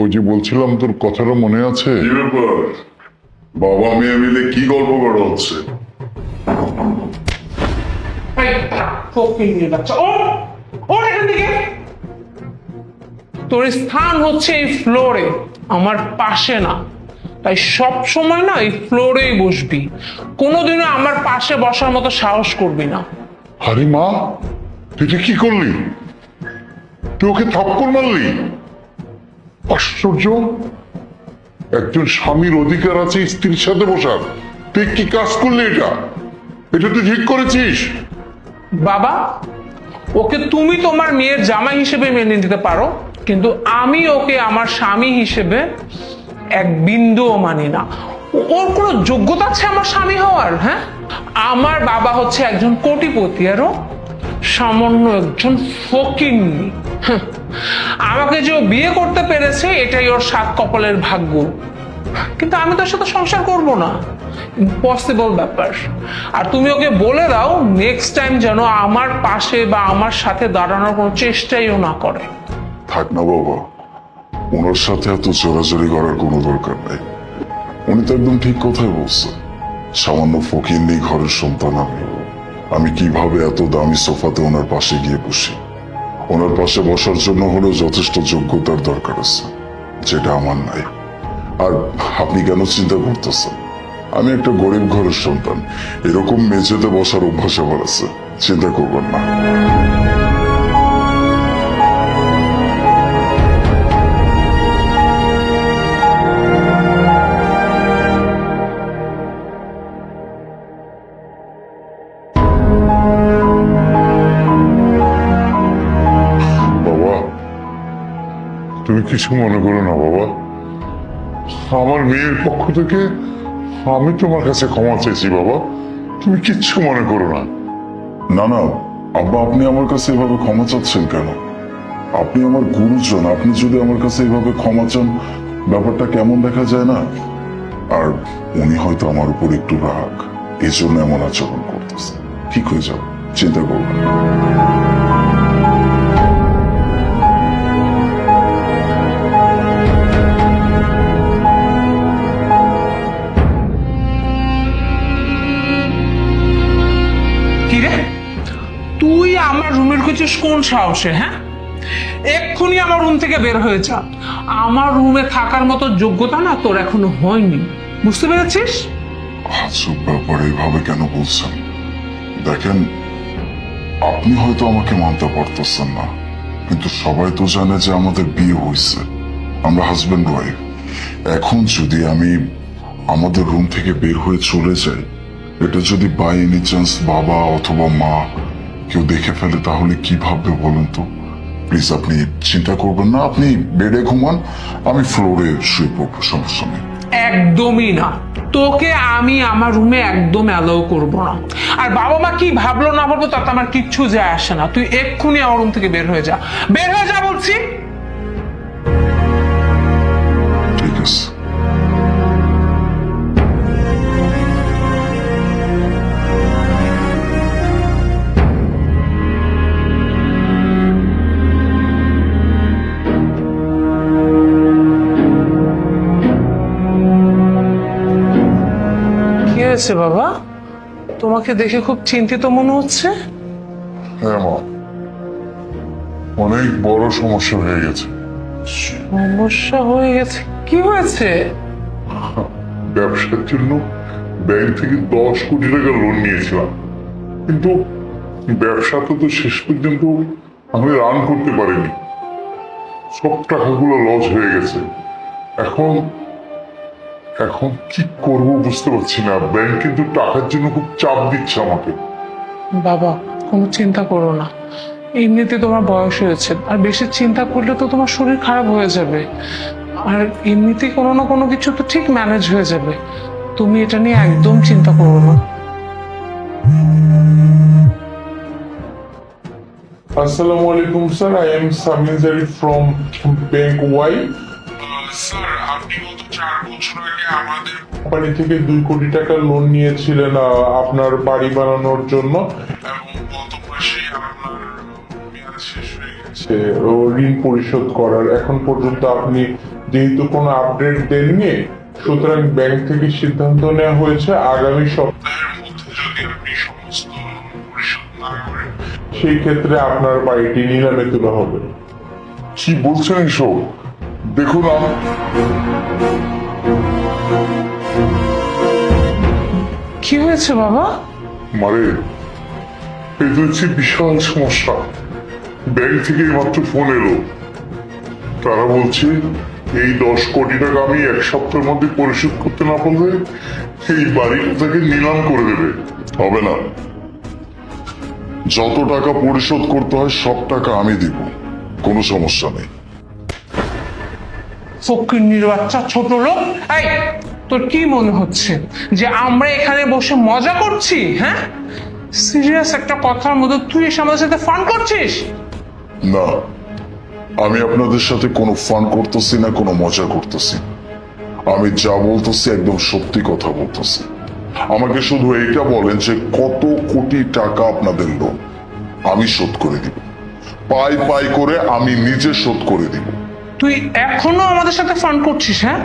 ওই যে বলছিলাম তোর কথাটা মনে আছে? কি ব্যাপার? বাবা মেয়ে মিলে কি গল্প করা হচ্ছে? তোর স্থান হচ্ছে এই ফ্লোরে আমার পাশে না। তাই সব সময় না এই ফ্লোরেই বসবি। কোনোদিনও আমার পাশে বসার মতো সাহস করবি না। আরে মা এটা কি করলি? তুই ওকে থাপ্পড় মারলি? আশ্চর্য একজন স্বামীর অধিকার আছে স্ত্রীর সাথে বসার। তুই কি কাজ করলি এটা? এটা তুই ঠিক করেছিস? বাবা ওকে তুমি তোমার মেয়ের জামাই হিসেবে মেনে নিতে পারো কিন্তু আমি ওকে আমার স্বামী হিসেবে এক বিন্দুও মানি না। ওর কোনো যোগ্যতা আছে আমার স্বামী হওয়ার হ্যাঁ? আমার বাবা হচ্ছে একজন কোটিপতি আরও সামান্য একজন ফকিন্নি হ্যাঁ, আমাকে যে ও বিয়ে করতে পেরেছে, এটাই ওর সাত কপালের ভাগ্য। কিন্তু আমি তোর সাথে সংসার করব না। ইম্পসিবল ব্যাপার। আর তুমি ওকে বলে দাও নেক্সট টাইম যেন আমার পাশে বা আমার সাথে দাঁড়ানোর কোনো চেষ্টাইও না করে। থাক না বাবা, ওনার সাথে এত চোরাচুরি করার কোনো দরকার নেই। উনি তো একদম ঠিক কথাই বলছে সামান্য ফকির নেই ঘরের সন্তান আমি। আমি কীভাবে এত দামি সোফাতে ওনার পাশে গিয়ে বসি? ওনার পাশে বসার জন্য হলেও যথেষ্ট যোগ্যতার দরকার আছে, যেটা আমার নাই। আর আপনি কেন চিন্তা করতেছেন? আমি একটা গরিব ঘরের সন্তান। এরকম মেঝেতে বসার অভ্যাস আমার আছে। চিন্তা করবেন না। তুমি কিছু মনে করো না, বাবা। আমার মেয়ের পক্ষ থেকে আমি তোমার কাছে ক্ষমা চেয়েছি, বাবা। তুমি কিচ্ছু মনে করো না। না না। আব্বা, আপনি আমার কাছে এভাবে ক্ষমা চাচ্ছেন কেন? আপনি আমার গুরুজন। আপনি যদি আমার কাছে এভাবে ক্ষমা চান, ব্যাপারটা কেমন দেখা যায় না? আর উনি হয়তো আমার উপর একটু রাগ। এই জন্য এমন আচরণ করতেছে। ঠিক হয়ে যাও। চিন্তা করবেন ঢুকেছিস কোন সাহসে হ্যাঁ? এক্ষুনি আমার রুম থেকে বের হয়ে যা। আমার রুমে থাকার মতো যোগ্যতা না তোর এখনও হয়নি। বুঝতে পেরেছিস? এইভাবে কেন বলছেন? দেখেন, আপনি হয়তো আমাকে মানতে পারতেছেন না, কিন্তু সবাই তো জানে যে আমাদের বিয়ে হয়েছে। আমরা হাজবেন্ড ওয়াইফ এখন যদি আমি আমাদের রুম থেকে বের হয়ে চলে যাই, এটা যদি বাই এনি চান্স বাবা অথবা মা কেউ দেখে ফেলে, তাহলে কি ভাববে বলুন তো? প্লিজ আপনি চিন্তা করবেন না, আপনি বেডে ঘুমান, আমি ফ্লোরে শুয়ে পড়ব, সমস্যা নেই। একদমই না। তোকে আমি আমার রুমে একদম অ্যালাউ করব না। আর বাবা মা কি ভাবলো না ভাবলো, তাতে আমার কিচ্ছু যায় আসে না। তুই এক্ষুনি আমার রুম থেকে বের হয়ে যা। বের হয়ে যা বলছি। হয়েছে বাবা? তোমাকে দেখে খুব চিন্তিত মনে হচ্ছে? হ্যাঁ মা। অনেক বড় সমস্যা হয়ে গেছে। সমস্যা হয়ে গেছে? কি হয়েছে? ব্যবসার জন্য ব্যাংক থেকে দশ কোটি টাকা লোন নিয়েছিলাম। কিন্তু ব্যবসাটা তো শেষ পর্যন্ত আমি রান করতে পারিনি। সব টাকাগুলো লস হয়ে গেছে। এখন এখন কি করব বুঝতে পারছি না। ব্যাংক কিন্তু টাকার জন্য খুব চাপ দিচ্ছে আমাকে। বাবা কোনো চিন্তা করো না। এমনিতে তোমার বয়স হয়েছে। আর বেশি চিন্তা করলে তো তোমার শরীর খারাপ হয়ে যাবে। আর এমনিতে কোনো না কোনো কিছু তো ঠিক ম্যানেজ হয়ে যাবে। তুমি এটা নিয়ে একদম চিন্তা করো না। আসসালামু আলাইকুম sir. I am Samir Zari from Bank Y sir আমাদের কোম্পানি থেকে দুই কোটি টাকা লোন নিয়েছিলেন আপনার বাড়ি বানানোর জন্য। গত মাসে আপনার মেয়াদ শেষ হয়ে গেছে। ঋণ পরিশোধ করার। এখন পর্যন্ত আপনি যেহেতু কোনো আপডেট দেননি সুতরাং ব্যাংক থেকে সিদ্ধান্ত নেওয়া হয়েছে আগামী সপ্তাহের মধ্যে যদি আপনি সমস্ত পরিশোধ না করেন সেই ক্ষেত্রে আপনার বাড়িটি নিলামে তোলা হবে। কি বলছেন এসব? দেখুন কি হয়েছে বাবা? মারে এই হচ্ছে বিশাল সমস্যা। ব্যাংক থেকে মাত্র ফোন এলো। তারা বলছে এই দশ কোটি টাকা আমি এক সপ্তাহের মধ্যে পরিশোধ করতে না পারলে এই বাড়িটা থেকে নিলাম করে দেবে। হবে না। যত টাকা পরিশোধ করতে হয় সব টাকা আমি দিব। কোনো সমস্যা নেই। ফকিন্নির বাচ্চা ছোট লোক। এই তোর কি মনে হচ্ছে যে আমরা এখানে বসে মজা করছি হ্যাঁ? সিরিয়াস একটা কথার মধ্যে তুই এসে আমাদের সাথে ফান করছিস? না, আমি আপনাদের সাথে কোনো ফান করতেছি না, কোনো মজা করতেছি। আমি যা বলতেছি একদম সত্যি কথা বলতেছি। আমাকে শুধু এইটা বলেন যে কত কোটি টাকা আপনাদের লোন আমি শোধ করে দিব। পাই পাই করে আমি নিজে শোধ করে দিব। তুই এখনও আমাদের সাথে ফান করছিস হ্যাঁ?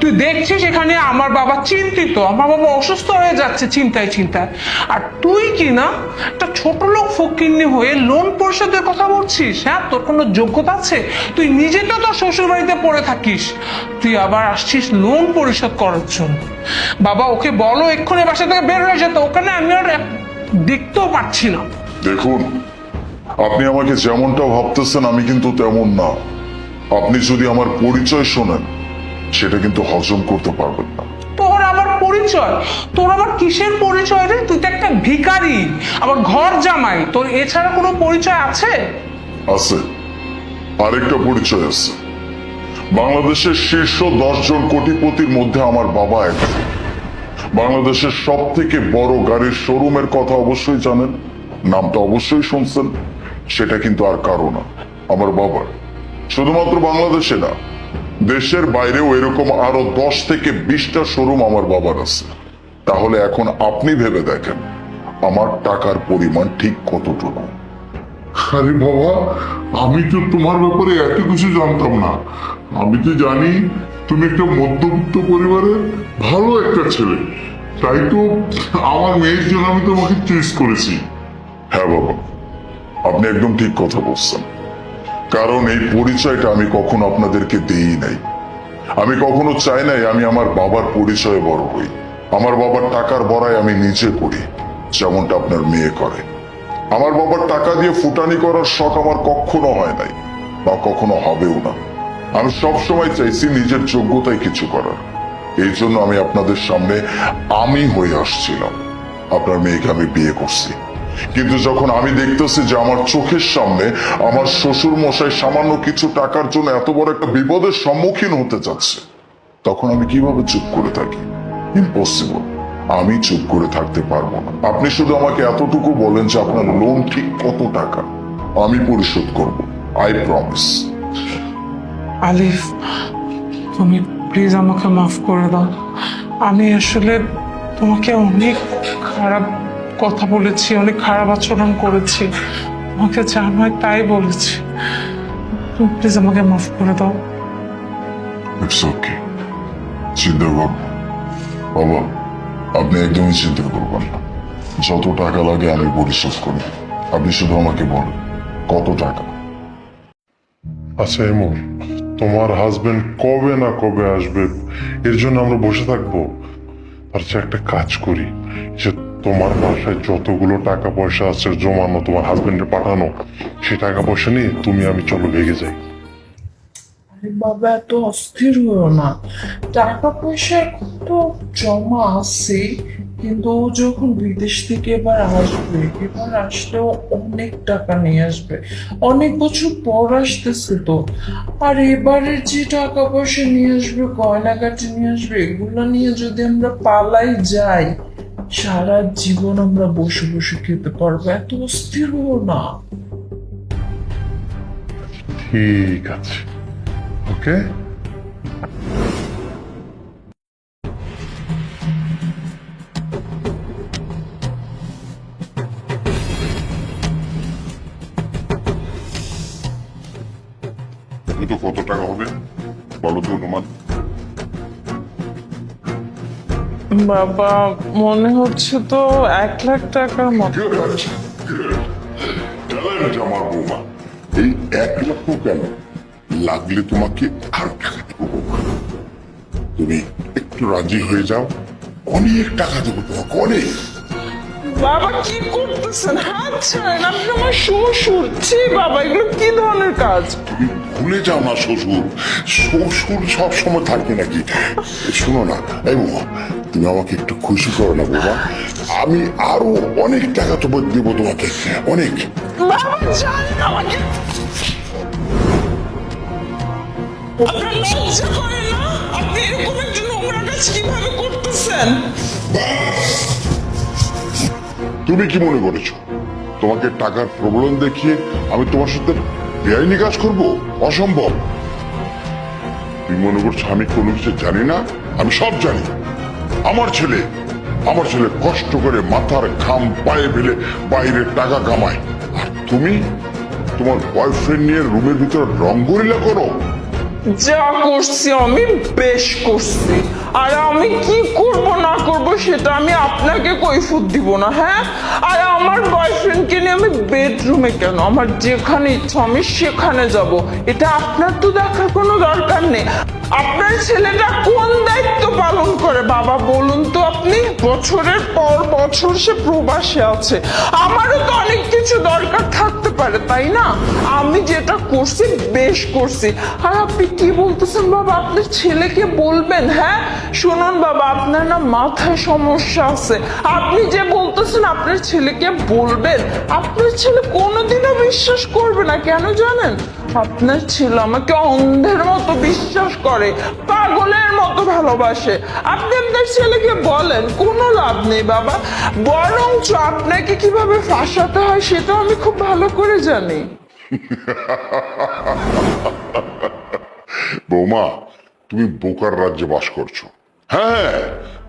তুই দেখছিস এখানে আমার বাবা চিন্তিত, আমার বাবা অসুস্থ হয়ে যাচ্ছে চিন্তায় চিন্তায়। আর তুই কি না একটা ছোট লোক ফকিন্নি হয়ে লোন পরিশোধের কথা বলছিস হ্যাঁ? তোর কোনো যোগ্যতা আছে? তুই নিজে তো তোর শ্বশুর বাড়িতে পড়ে থাকিস। তুই আবার আসছিস লোন পরিশোধ করার জন্য। বাবা, ওকে বলো, এক্ষুনি বাসা থেকে বের হয়ে যেত ওখানে আমি আর দেখতেও পাচ্ছি না। দেখুন, আপনি আমাকে যেমনটা ভাবতেছেন, আমি কিন্তু তেমন না। আপনি যদি আমার পরিচয় শোনেন সেটা কিন্তু হজম করতে পারবেন না। তোর আবার পরিচয়। তোর আবার কিসের পরিচয় রে? তুই তো একটা ভিখারি। আবার ঘর জামাই। তোর এছাড়া কোনো পরিচয় আছে? আছে। আরেকটা পরিচয় আছে। বাংলাদেশের শীর্ষ দশজন কোটিপতির মধ্যে আমার বাবা একজন। বাংলাদেশের সব থেকে বড় গাড়ির শোরুমের কথা অবশ্যই জানেন। নামটা অবশ্যই শুনছেন। সেটা কিন্তু আর কারও না। আমার বাবার। শুধুমাত্র বাংলাদেশে না দেশের বাইরেও এরকম আরও দশ থেকে বিশটা শোরুম আমার বাবার আছে। তাহলে এখন আপনি ভেবে দেখেন আমার টাকার পরিমাণ ঠিক কতটুকু। আরে বাবা আমি তো তোমার ব্যাপারে এত কিছু জানতাম না। আমি তো জানি তুমি একটা মধ্যবিত্ত পরিবারের ভালো একটা ছেলে। তাই তো আমার মেয়ের জন্য আমি তোমাকে চুজ করেছি। হ্যাঁ বাবা আপনি একদম ঠিক কথা বলছেন। কারণ এই পরিচয়টা আমি কখনো আপনাদেরকে দেই নাই। আমি কখনো চাই নাই আমি আমার বাবার পরিচয়ে বড় হই। আমার বাবার টাকার বড়াই আমি নিজে করি, যেমনটা আপনার মেয়ে করে। আমার বাবার টাকা দিয়ে ফুটানি করার শখ আমার কখনো হয় নাই, বা কখনো হবেও না। আমি সব সময় চাইছি নিজের যোগ্যতায় কিছু করার। এই জন্য আমি আপনাদের সামনে আমি হয়ে আসছিলাম। আপনার মেয়েকে আমি বিয়ে করছি। কিন্তু যখন আমি দেখতেছি যে আমার চোখের সামনে আমার শ্বশুর মশাই সামান্য কিছু টাকার জন্য এত বড় একটা বিপদের সম্মুখীন হতে যাচ্ছে, তখন আমি কীভাবে চুপ করে থাকি? ইম্পসিবল আমি চুপ করে থাকতে পারব না। আপনি শুধু আমাকে এতটুকু বলেন যে আপনার লোন ঠিক কত টাকা? আমি পরিশোধ করব। আই প্রমিস আলিফ, তুমি প্লিজ আমাকে মাফ করে দাও। আমি আসলে তোমাকে অনেক খারাপ কথা বলেছি অনেক খারাপ আচরণ করেছি। আমাকে যা নয় তাই বলেছি। তুমি প্লিজ আমাকে মাফ করে দাও। ইটস ওকে চিন্তা কর বাবা আপনি একদমই চিন্তা করবেন না। যত টাকা লাগে আমি পরিশোধ করি। আপনি শুধু আমাকে বলেন কত টাকা? আচ্ছা এমন তোমার হাজবেন্ড কবে না কবে আসবে? এর জন্য আমরা বসে থাকব। চেয়ে একটা কাজ করি যে তোমার বাসায় যতগুলো টাকা পয়সা আছে, জমানো তোমার হাজবেন্ডের পাঠানো, সেই টাকা পয়সা নিয়ে তুমি আমি চলো ভেগে যাই। বাবা, এত অস্থির না। টাকা জমা আছে, কিন্তু ও যখন বিদেশ থেকে এবার আসবে, এবার আসলেও অনেক টাকা নিয়ে আসবে। অনেক বছর পর আসতেছে তো। আর এবারে যে টাকা পয়সা নিয়ে আসবে গয়নাগাটি নিয়ে আসবে, এগুলো নিয়ে যদি আমরা পালাই যাই সারা জীবন আমরা বসে বসে খেতে পারব এত অস্থির হব না। ঠিক আছে। ওকে? বাবা মনে হচ্ছে তো এক লাখ টাকার মতো. Good. আমার বৌমা? এই এক লক্ষ কেন? লাগলে তোমাকে আর টাকা দেবো তুমি একটু রাজি হয়ে যাও। অনেক টাকা দেবো তোমাকে অনেক। বাবা কি করতেছেন? হাত ছাড়েন আপনি আমার শ্বশুর। ছি বাবা এগুলো কি ধরনের কাজ? তুমি ভুলে যাও না শ্বশুর। শ্বশুর সব সময় থাকে নাকি? শোনো না এই তুমি আমাকে একটু খুশি করো না বাবা। আমি আরও অনেক টাকা তো দেবো তোমাকে অনেক। আপনি এরকম একটা নোংরা কাজ কীভাবে করতেছেন? তুমি কি মনে করেছ? তোমাকে টাকার প্রবলন দেখিয়ে আমি তোমার সাথে বেআইনি কাজ করব? অসম্ভব। তুমি মনে করছ আমি কোনো কিছু জানি না? আমি সব জানি। আমার ছেলে আমার ছেলে কষ্ট করে মাথার ঘাম পায়ে ফেলে বাইরে টাকা কামায়। আর তুমি তোমার বয়ফ্রেন্ড নিয়ে রুমের ভিতরে রঙ্গরিলা করো? যা করছি, আমি বেশ করছি। আর আমি কি করব, না করব, সেটা আমি আপনাকে কৈফুত দিব না হ্যাঁ? আর আমার বয়ফ্রেন্ডকে নিয়ে আমি বেডরুমে কেন? আমার যেখানে ইচ্ছা, আমি সেখানে যাব। এটা আপনার তো দেখার কোনো দরকার নেই। আপনার ছেলেটা কোন দায়িত্ব পালন করে? বাবা, বলুন তো আপনি, বছরের পর বছর সে প্রবাসে আছে। আমারও তো অনেক কিছু দরকার থাকতে পারে, তাই না? আমি যেটা করছি, বেশ করছি। আর আপনি কি বলতেছেন বাবা? আপনার ছেলেকে বলবেন হ্যাঁ? শুনুন বাবা, আপনার না মাথায় সমস্যা আছে। আপনি যে বলতেছেন, আপনার ছেলেকে বলবেন। আপনার ছেলে কোনোদিনও বিশ্বাস করবে না, কেন জানেন? আপনার ছেলে আমাকে অন্ধের মতো বিশ্বাস করে। পাগলের মতো ভালোবাসে। আপনি আপনার ছেলেকে বলেন, কোনো লাভ নেই বাবা। বরঞ্চ আপনাকে কীভাবে ফাঁসাতে হয় সেটা আমি খুব ভালো করে জানি। বৌমা, তুমি বোকার রাজ্যে বাস করছ। হ্যাঁ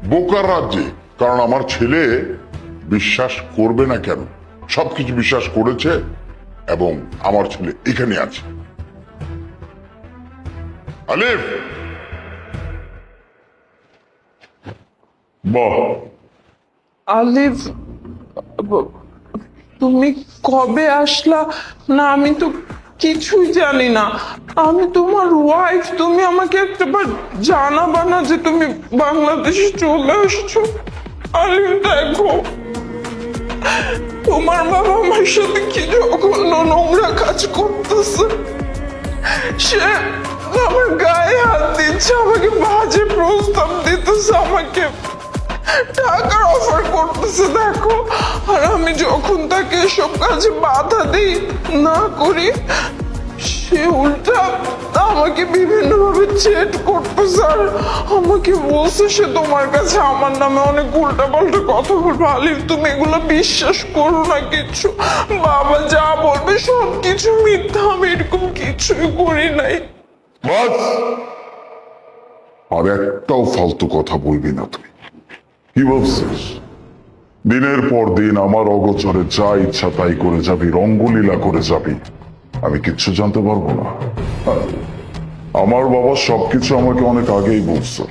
বোকার রাজ্যে। কারণ আমার ছেলে বিশ্বাস করবে না কেন? সবকিছু বিশ্বাস করেছে এবং আমার ছেলে এখানে আছে। আলিফ! বাহ আলিফ তুমি কবে আসলা? না, আমি তো কিছুই জানি না। আমি তোমার ওয়াইফ তুমি আমাকে একটাবার জানাবা না যে তুমি বাংলাদেশে চলে আসছো? আলিফ, দেখো, তোমার বাবা আমার সাথে কি জঘন্য নোংরা কাজ করতেছে? সে আমার গায়ে হাত দিচ্ছে, আমাকে বাজে প্রস্তাব দিতেছে আমাকে। টাকার অফার করতেছে, দেখো। আর আমি যখন তাকে এসব কাজে বাধা দিই, না করি, সে উল্টা আমাকে বিভিন্ন ভাবে চেট করতেছে। আর আমাকে বলছে, সে তোমার কাছে আমার নামে অনেক উল্টা পাল্টা কথা বলবে। আলিফ, তুমি এগুলো বিশ্বাস করো না কিছু। বাবা যা বলবে সব কিছু মিথ্যা। আমি এরকম কিছুই করি নাই। আর একটাও ফালতু কথা বলবি না তুই। কি বলছিস দিনের পর দিন আমার অগোচরে যা ইচ্ছা তাই করে যাবি, রঙ্গলীলা করে যাবি। আমি কিচ্ছু জানতে পারব না। আমার বাবা সবকিছু আমাকে অনেক আগেই বলছে।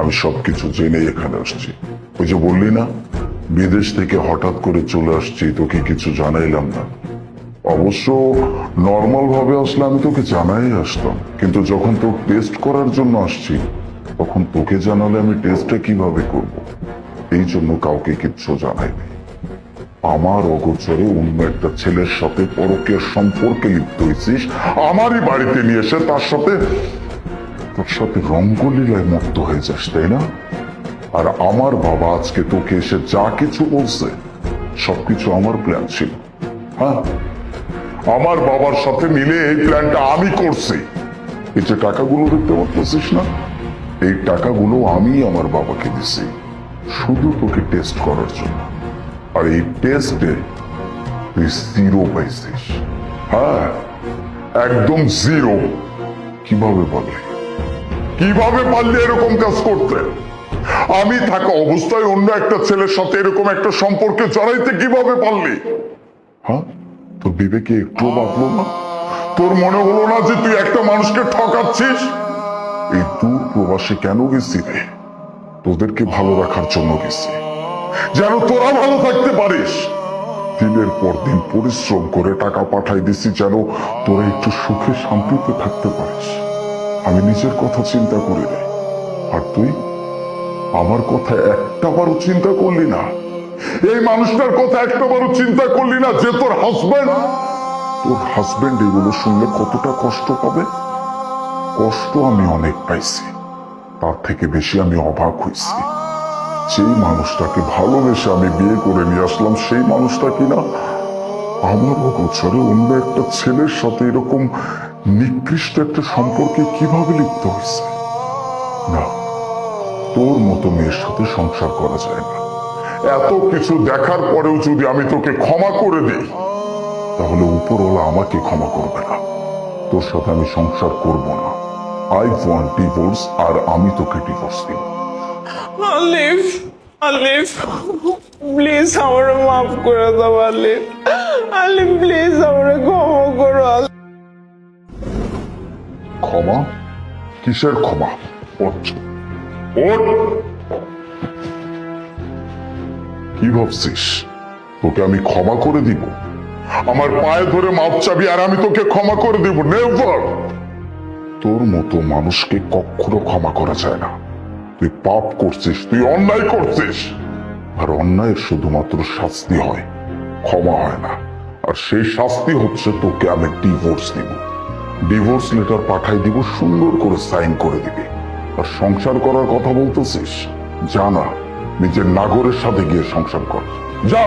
আমি সবকিছু জেনে এখানে আসছি। ওই যে বললি না, বিদেশ থেকে হঠাৎ করে চলে আসছি, তোকে কিছু জানাইলাম না। অবশ্য নর্মাল ভাবে আসলে আমি তোকে জানাই আসতাম, কিন্তু যখন তোর টেস্ট করার জন্য আসছি তখন তোকে জানালে আমি টেস্টটা কীভাবে করব? এই জন্য কাউকে কিচ্ছু জানাইনি আমার অগোচরে অন্য একটা ছেলের সাথে পরকীয় সম্পর্কে লিপ্ত হয়েছিস। আমারই বাড়িতে নিয়ে এসে তার সাথে, তোর সাথে রঙ্গলীলায় মুক্ত হয়ে যাস, তাই না? আর আমার বাবা আজকে তোকে এসে যা কিছু বলছে, সবকিছু আমার প্ল্যান ছিল। হ্যাঁ? আমার বাবার সাথে মিলে এই প্ল্যানটা আমি করছি। এই যে টাকাগুলো দেখতে পারতেছিস না? এই টাকাগুলো আমি আমার বাবাকে দিছি। শুধু তোকে টেস্ট করার জন্য। আর এই টেস্টে তুই জিরো পাইছিস। হ্যাঁ একদম জিরো কীভাবে পারলি? কীভাবে পারলি এরকম কাজ করতে? আমি থাকা অবস্থায় অন্য একটা ছেলের সাথে এরকম একটা সম্পর্কে জড়াইতে কীভাবে পারলি? হ্যাঁ তোর বিবেকে একটু বাঁধলো না। তোর মনে হলো না যে তুই একটা মানুষকে ঠকাচ্ছিস? এই দূর প্রবাসে কেন গেছি রে? তোদেরকে ভালো রাখার জন্য গেছি। যেন তোরা ভালো থাকতে পারিস। দিনের পর দিন পরিশ্রম করে টাকা পাঠাই দিছি যেন তোরা একটু সুখে শান্তিতে থাকতে পারিস। আমি নিজের কথা চিন্তা করি রে। আর তুই? আমার কথা একটাবারও চিন্তা করলি না। এই মানুষটার কথা একটাবারও চিন্তা করলি না যে তোর হাজবেন্ড তোর হাজবেন্ড এগুলো শুনলে কতটা কষ্ট পাবে? কষ্ট আমি অনেক পাইছি। তার থেকে বেশি আমি অবাক হয়েছি। যেই মানুষটাকে ভালোবেসে আমি বিয়ে করে নিয়ে আসলাম, সেই মানুষটা কিনা? আমার গোছরে অন্য একটা ছেলের সাথে এরকম নিকৃষ্ট একটা সম্পর্কে কীভাবে লিপ্ত হয়েছে? না, তোর মতো মেয়ের সাথে সংসার করা যায় না। এত কিছু দেখার পরেও যদি আমি তোকে ক্ষমা করে দিই, তাহলে উপরওয়ালা আমাকে ক্ষমা করবে না। তোর সাথে আমি সংসার করব না। আই ওয়ান্ট ডিভোর্স আর আমি তোকে ডিভোর্স দিব। আলিফ আলিফ প্লিজ আমার মাফ করে দাও আলিফ। আলিফ প্লিজ আমার ক্ষমা করো ক্ষমা? কিসের ক্ষমা? ওঠ। ওঠ। কি ভাবছিস? তোকে আমি ক্ষমা করে দিব? আমার পায়ে ধরে মাপ চাবি আর আমি তোকে ক্ষমা করে দিব। নেভার তোর মতো মানুষকে কখনো ক্ষমা করা যায় না। তুই পাপ করছিস, তুই অন্যায় করছিস। আর অন্যায়ের শুধুমাত্র শাস্তি হয়, ক্ষমা হয় না। আর সেই শাস্তি হচ্ছে তোকে আমি ডিভোর্স দিব। ডিভোর্স লেটার পাঠাই দিব, সুন্দর করে সাইন করে দিবে। আর সংসার করার কথা বলতেছিস? জানা, নিজের নাগরের সাথে গিয়ে সংসার কর। যা!